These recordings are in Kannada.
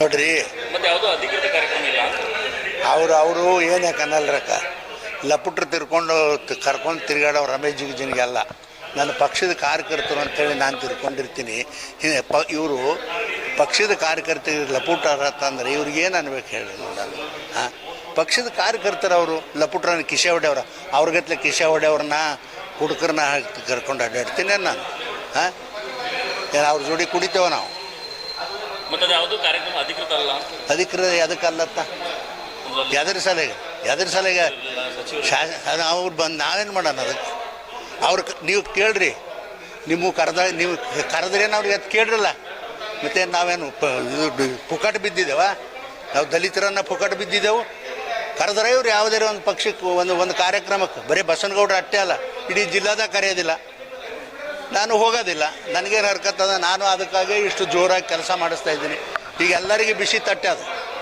ನೋಡ್ರಿ. ಅವರು ಅವರು ಏನೇ ಕನ್ನಲ್ರಕ್ಕ ಲಪುಟ್ರು ತಿರ್ಕೊಂಡು ಕರ್ಕೊಂಡು ತಿರ್ಗಾಡೋ ರಮೇಶ್ ಜಿಗಜಿನಿಗೆಲ್ಲ ನನ್ನ ಪಕ್ಷದ ಕಾರ್ಯಕರ್ತರು ಅಂತೇಳಿ ನಾನು ತಿರ್ಕೊಂಡಿರ್ತೀನಿ. ಪ ಇವರು ಪಕ್ಷದ ಕಾರ್ಯಕರ್ತರು ಲಪುಟರ ಅಂತಂದ್ರೆ ಇವ್ರಿಗೆ ಏನು ಅನ್ಬೇಕು ಹೇಳಿ ನೋಡೋಣ. ಹಾಂ? ಪಕ್ಷದ ಕಾರ್ಯಕರ್ತರು ಅವರು ಲಪುಟ್ರನ್ನ ಕಿಶೆ ಹೊಡೆಯವ್ರ ಅವ್ರಿಗತ್ಲೆ ಕಿಶೆ ಹೊಡೆಯವ್ರನ್ನ ಹುಡುಗರನ್ನ ಕರ್ಕೊಂಡು ಅಡ್ಡಾಡ್ತೀನಿ ನಾನು. ಹಾಂ? ಏನು ಅವ್ರ ಜೋಡಿ ಕುಡಿತೇವೆ ನಾವು? ಮತ್ತೆ ಯಾವುದೋ ಕಾರ್ಯಕ್ರಮ ಅಧಿಕೃತ ಅಲ್ಲ? ಅಧಿಕೃತ ಅದಕ್ಕಲ್ಲತ್ತ ಎದ್ರ ಸಲಿಗೆ ಎದ್ರ ಅದು ಅವ್ರು ಬಂದು ನಾವೇನು ಮಾಡೋಣ ಅದಕ್ಕೆ? ಅವ್ರು ನೀವು ಕೇಳ್ರಿ. ನಿಮ್ಮ ಕರೆದ ನೀವು ಕರೆದ್ರೇನು ಅವ್ರಿಗೆ ಅದು ಕೇಳ್ರಲ್ಲ. ಮತ್ತೆ ನಾವೇನು ಪ ಇದು ಡಿ- ಬಿದ್ದಿದ್ದೇವ ನಾವು ದಲಿತರನ್ನ ಪುಕಟ್ ಬಿದ್ದಿದ್ದೆವು ಕರೆದ್ರೆ ಇವ್ರು ಯಾವುದೇ ಒಂದು ಪಕ್ಷಕ್ಕೆ ಒಂದು ಒಂದು ಕಾರ್ಯಕ್ರಮಕ್ಕೆ. ಬರೀ ಬಸವನಗೌಡ್ರ ಅಷ್ಟೇ ಅಲ್ಲ. ಇಡೀ ಜಿಲ್ಲಾದಾಗ ಕರೆಯೋದಿಲ್ಲ. ನಾನು ಹೋಗೋದಿಲ್ಲ. ನನಗೇನು ಹರ್ಕತ್ತದ ನಾನು ಅದಕ್ಕಾಗಿ ಇಷ್ಟು ಜೋರಾಗಿ ಕೆಲಸ ಮಾಡಿಸ್ತಾ ಇದ್ದೀನಿ. ಈಗ ಎಲ್ಲರಿಗೆ ಬಿಸಿ ತಟ್ಟ್ಯದ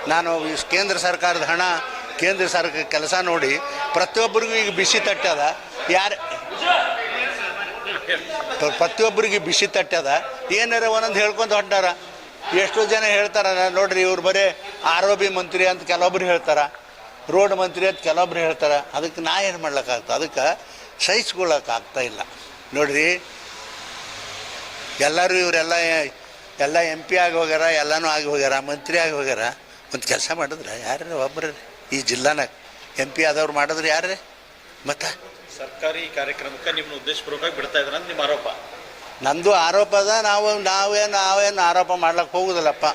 ನಾನು ಕೇಂದ್ರ ಸರ್ಕಾರದ ಹಣ, ಕೇಂದ್ರ ಸರ್ಕಾರ ಕೆಲಸ ನೋಡಿ ಪ್ರತಿಯೊಬ್ಬರಿಗೂ ಈಗ ಬಿಸಿ ತಟ್ಟದ ಯಾರು ಪ್ರ- ಪ್ರತಿಯೊಬ್ಬರಿಗೆ ಬಿಸಿ ತಟ್ಟದ ಏನಾರ ಒಂದೊಂದು ಹೇಳ್ಕೊಂಡು ಹೊಂಟಾರ. ಎಷ್ಟೋ ಜನ ಹೇಳ್ತಾರ, ನೋಡ್ರಿ ಇವ್ರು ಬರೀ ಆರೋಗ್ಯ ಮಂತ್ರಿ ಅಂತ ಕೆಲವೊಬ್ರು ಹೇಳ್ತಾರ. ರೋಡ್ ಮಂತ್ರಿ ಅಂತ ಕೆಲವೊಬ್ರು ಹೇಳ್ತಾರ. ಅದಕ್ಕೆ ನಾ ಏನು ಮಾಡ್ಲಿಕ್ಕಾಗ್ತದೆ? ಅದಕ್ಕೆ ಸಹಿಸ್ಕೊಳ್ಳೋಕ್ಕಾಗ್ತಾ ಇಲ್ಲ. ನೋಡ್ರಿ ಎಲ್ಲರೂ ಇವರೆಲ್ಲ ಎಲ್ಲ ಎಂ ಪಿ ಆಗಿ ಹೋಗ್ಯಾರ ಎಲ್ಲನೂ ಆಗಿ ಹೋಗ್ಯಾರ ಮಂತ್ರಿ ಆಗಿ ಹೋಗ್ಯಾರ ಒಂದು ಕೆಲಸ ಮಾಡಿದ್ರೆ ಯಾರು ಒಬ್ಬರು ಈ ಜಿಲ್ಲಾನಾಗ ಎಂ ಪಿ ಆದವ್ರು ಮಾಡಿದ್ರೆ ಯಾರೇ ಮತ್ತು? ಸರ್ಕಾರಿ ಕಾರ್ಯಕ್ರಮಕ್ಕೆ ನಿಮ್ಮ ಉದ್ದೇಶಪೂರ್ವಕವಾಗಿ ಬಿಡ್ತಾ ಇದ್ದಾರೆ ಅಂತ ನಿಮ್ಮ ಆರೋಪ. ನಂದು ಆರೋಪ ಅದ ನಾವು ನಾವೇನು ನಾವೇನು ಆರೋಪ ಮಾಡ್ಲಿಕ್ಕೆ ಹೋಗುದಿಲ್ಲಪ್ಪ.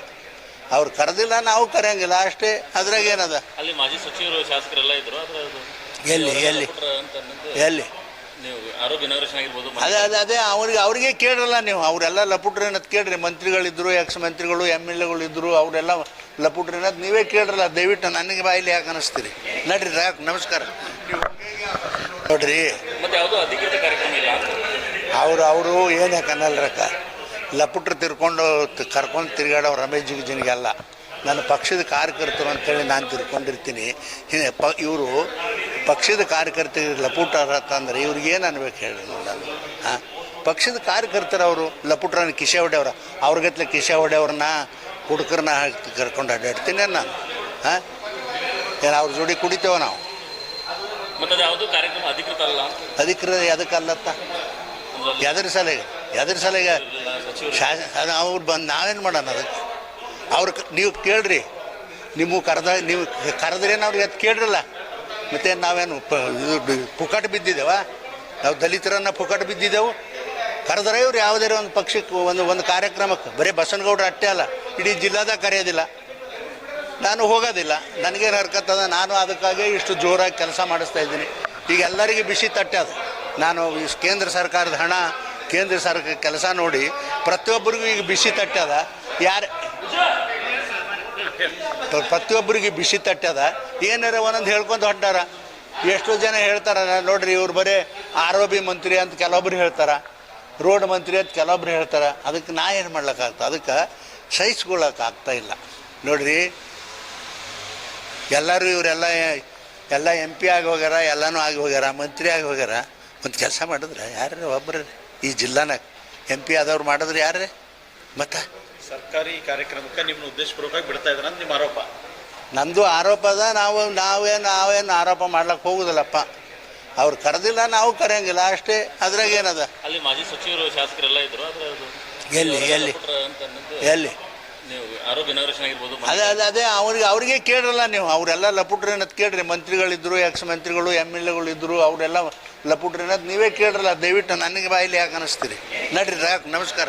ಅವ್ರು ಕರೆದಿಲ್ಲ ನಾವು ಕರೆಯಂಗಿಲ್ಲ ಅಷ್ಟೇ. ಅದ್ರಾಗ ಏನದ? ಅಲ್ಲಿ ಮಾಜಿ ಸಚಿವರು ಶಾಸಕರೆಲ್ಲ ಇದ್ರು ಎಲ್ಲಿ ಎಲ್ಲಿ? ಎಲ್ಲಿ? ಅದೇ ಅದೇ ಅದೇ ಅವ್ರಿಗೆ ಅವ್ರಿಗೆ ಕೇಳ್ರಲ್ಲ ನೀವು. ಅವರೆಲ್ಲ ಲಪುಟ್ರಿ ಅನ್ನೋದು ಕೇಳ್ರಿ. ಮಂತ್ರಿಗಳಿದ್ರು ಎಕ್ಸ್ ಮಂತ್ರಿಗಳು ಎಂ ಎಲ್ ಎಗಳು ಇದ್ರು ಅವರೆಲ್ಲ ಲಪುಟ್ರಿ ಅನ್ನೋದು ನೀವೇ ಕೇಳ್ರಲ್ಲ. ದಯವಿಟ್ಟು ನನಗೆ ಬಾಯಿಲಿ ಯಾಕೆ ಅನಿಸ್ತೀರಿ? ನಡ್ರಿ ರಾಕ್ ನಮಸ್ಕಾರ. ನೋಡ್ರಿ. ಅವರು ಅವರು ಏನೇ ಕನ್ನಲ್ರಕ್ಕ ಲಪುಟ್ರು ತಿರ್ಕೊಂಡು ಕರ್ಕೊಂಡು ತಿರ್ಗಾಡೋ ರಮೇಶ್ ಜಿಗಜಿನಿಗೆಲ್ಲ ನನ್ನ ಪಕ್ಷದ ಕಾರ್ಯಕರ್ತರು ಅಂತೇಳಿ ನಾನು ತಿರ್ಕೊಂಡಿರ್ತೀನಿ. ಪ ಇವರು ಪಕ್ಷದ ಕಾರ್ಯಕರ್ತರಿಗೆ ಲಪುಟರ ಅಂದರೆ ಇವ್ರಿಗೆ ಏನು ಅನ್ಬೇಕು ಹೇಳಿ ನಾನು. ಹಾಂ? ಪಕ್ಷದ ಕಾರ್ಯಕರ್ತರು ಅವರು ಲಪುಟ್ರನ ಕಿಶೆ ಹೊಡೆಯವ್ರ ಅವ್ರಿಗತ್ಲೆ ಕಿಶೆ ಹೊಡೆಯವ್ರನ್ನ ಹುಡುಗರನ್ನ ಕರ್ಕೊಂಡು ಅಡ್ಡಾಡ್ತೀನಿ ನಾನು. ಹಾಂ? ಏನು ಅವ್ರ ಜೋಡಿ ಕುಡಿತೇವೆ ನಾವು? ಮತ್ತೆ ಅದು ಯಾವುದೋ ಕಾರ್ಯಕ್ರಮ ಅಧಿಕೃತ ಅಲ್ಲ? ಅಧಿಕೃತ ಅದಕ್ಕಲ್ಲತ್ತ ಎದ್ರ ಸಲಿಗೆ ಎದ್ರ ಸಲಿಗೆ ಶಾಸ ಅವ್ರು ಬಂದು ನಾವೇನು ಮಾಡೋಣ ಅದಕ್ಕೆ? ಅವ್ರು ನೀವು ಕೇಳ್ರಿ. ನಿಮಗೆ ಕರೆದ ನೀವು ಕರೆದ್ರೇನು ಅವ್ರಿಗೆ ಅದು ಕೇಳ್ರಲ್ಲ? ಮತ್ತೆ ನಾವೇನು ಪ ಇದು ಡಿ- ಬಿದ್ದಿದ್ದೇವ? ನಾವು ದಲಿತರನ್ನ ಪುಕಾಟ ಬಿದ್ದಿದ್ದೆವು. ಕರೆದ್ರೆ ಇವ್ರು ಯಾವುದೇ ಒಂದು ಪಕ್ಷಕ್ಕೆ ಒಂದು ಒಂದು ಕಾರ್ಯಕ್ರಮಕ್ಕೆ. ಬರೀ ಬಸವನಗೌಡ್ರ ಅಟ್ಟೆ ಅಲ್ಲ. ಇಡೀ ಜಿಲ್ಲಾದಾಗ ಕರೆಯೋದಿಲ್ಲ. ನಾನು ಹೋಗೋದಿಲ್ಲ. ನನಗೇನು ಹರ್ಕತ್ತದ ನಾನು ಅದಕ್ಕಾಗಿ ಇಷ್ಟು ಜೋರಾಗಿ ಕೆಲಸ ಮಾಡಿಸ್ತಾ ಇದ್ದೀನಿ. ಈಗ ಎಲ್ಲರಿಗೆ ಬಿಸಿ ತಟ್ಟ್ಯದ ನಾನು ಈ ಕೇಂದ್ರ ಸರ್ಕಾರದ ಹಣ, ಕೇಂದ್ರ ಸರ್ಕಾರ ಕೆಲಸ ನೋಡಿ ಪ್ರತಿಯೊಬ್ಬರಿಗೂ ಈಗ ಬಿಸಿ ತಟ್ಟ್ಯದ ಯಾರು ಪ್ರತಿಯೊಬ್ಬರಿಗೆ ಬಿಸಿ ತಟ್ಟದ ಏನಾರ ಒಂದೊಂದು ಹೇಳ್ಕೊಂಡು ಹೊಂಟಾರ. ಎಷ್ಟೋ ಜನ ಹೇಳ್ತಾರ ನೋಡ್ರಿ ಇವ್ರು ಬರೀ ಆರೋಗ್ಯ ಮಂತ್ರಿ ಅಂತ ಕೆಲವೊಬ್ರು ಹೇಳ್ತಾರ. ರೋಡ್ ಮಂತ್ರಿ ಅಂತ ಕೆಲವೊಬ್ರು ಹೇಳ್ತಾರ. ಅದಕ್ಕೆ ನಾ ಏನು ಮಾಡ್ಲಿಕ್ಕಾಗ್ತದೆ ಅದಕ್ಕೆ ಸಹಿಸ್ಕೊಳ್ಳೋಕ್ಕಾಗ್ತಾ ಇಲ್ಲ. ನೋಡ್ರಿ, ಎಲ್ಲರೂ ಇವರೆಲ್ಲ ಎಲ್ಲ ಎಂ ಪಿ ಆಗಿ ಹೋಗ್ಯಾರ, ಎಲ್ಲನೂ ಆಗಿ ಹೋಗ್ಯಾರ, ಮಂತ್ರಿ ಆಗಿ ಹೋಗ್ಯಾರ. ಒಂದು ಕೆಲಸ ಮಾಡಿದ್ರೆ ಯಾರು ಒಬ್ಬರು ಈ ಜಿಲ್ಲಾನಾಗ ಎಂ ಪಿ ಆದವ್ರು ಮಾಡಿದ್ರೆ ಯಾರೇ ಮತ್ತು? ಸರ್ಕಾರಿ ಕಾರ್ಯಕ್ರಮಕ್ಕೆ ನಿಮ್ಮನ್ನು ಉದ್ದೇಶಪೂರ್ವಕವಾಗಿ ಬಿಡ್ತಾ ಇದ್ದಾರೆ ಅಂತ ನಿಮ್ಮ ಆರೋಪ. ನಂದು ಆರೋಪ ಅದ ನಾವು ನಾವೇನು ನಾವೇನು ಆರೋಪ ಮಾಡ್ಲಿಕ್ಕೆ ಹೋಗುದಿಲ್ಲಪ್ಪ. ಅವ್ರು ಕರೆದಿಲ್ಲ ನಾವು ಕರೆಯಂಗಿಲ್ಲ ಅಷ್ಟೇ. ಅದ್ರಾಗ ಏನದ? ಅಲ್ಲಿ ಮಾಜಿ ಸಚಿವರು ಶಾಸಕರೆಲ್ಲ ಇದ್ರು ಆದ್ರೆ ಅದು ಎಲ್ಲಿ ಎಲ್ಲಿ? ಪುಟ್ರ ಅಂತ ಅನ್ನೋದು ಎಲ್ಲಿ? ನೀವು ಆರೋಗ್ಯ ಇನಾಗ್ರೇಷನ್ ಆಗಿರ್ಬೋದು ಅದೇ ಅದೇ ಅದೇ ಅವ್ರಿಗೆ ಅವ್ರಿಗೆ ಕೇಳ್ರಲ್ಲ ನೀವು. ಅವರೆಲ್ಲ ಲಪುಟ್ರಿ ಅನ್ನೋದು ಕೇಳ್ರಿ. ಮಂತ್ರಿಗಳಿದ್ರು ಎಕ್ಸ್ ಮಂತ್ರಿಗಳು ಎಂ ಎಲ್ ಎಗಳು ಇದ್ರು ಅವರೆಲ್ಲ ಲಪುಟ್ರಿ ಅನ್ನೋದು ನೀವೇ ಕೇಳ್ರಲ್ಲ. ದಯವಿಟ್ಟು ನನಗೆ ಬಾಯಿಲಿ ಯಾಕೆ ಅನಿಸ್ತೀರಿ? ನಡ್ರಿ ರಾಕ್ ನಮಸ್ಕಾರ.